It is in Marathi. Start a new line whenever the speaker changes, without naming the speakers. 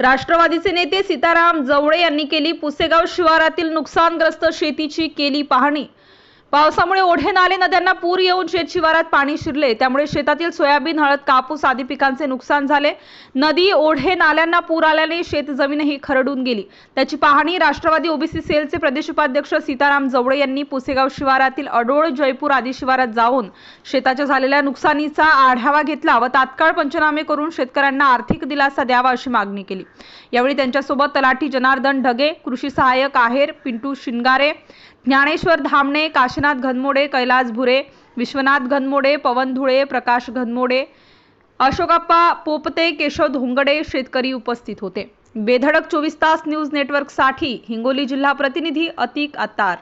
राष्ट्रवादीचे नेते सीताराम जवळे यांनी केली पुसेगाव शिवारातील नुकसानग्रस्त शेतीची केली पाहणी. पावसामुळे ओढे नाले नद्यांना पूर येऊन शेत शिवारात पाणी शिरले. त्यामुळे शेतातील सोयाबीन हळद कापूस आदी पिकांचे नुकसान झाले. नदी ओढे नाल्यांना पूर आल्याने शेत जमीनही खरडून गेली. त्याची पाहणी राष्ट्रवादी ओबीसी सेलचे प्रदेश उपाध्यक्ष सीताराम जवळे यांनी पुसेगाव शिवारातील अडोळ जयपूर आदी शिवारात जाऊन शेताच्या झालेल्या नुकसानीचा आढावा घेतला व तात्काळ पंचनामे करून शेतकऱ्यांना आर्थिक दिलासा द्यावा अशी मागणी केली. यावेळी त्यांच्यासोबत तलाठी जनार्दन ढगे कृषी सहाय्यक आहेर पिंटू शिंगारे ज्ञानेश्वर धामणे काशीनाथ घनमोडे कैलास भुरे विश्वनाथ घनमोडे पवन धुळे प्रकाश घनमोडे अशोकप्पा पोपते केशव धोंगडे शेतकरी उपस्थित होते. बेधडक चोवीस तास न्यूज नेटवर्कसाठी हिंगोली जिल्हा प्रतिनिधी अतिक अत्तार.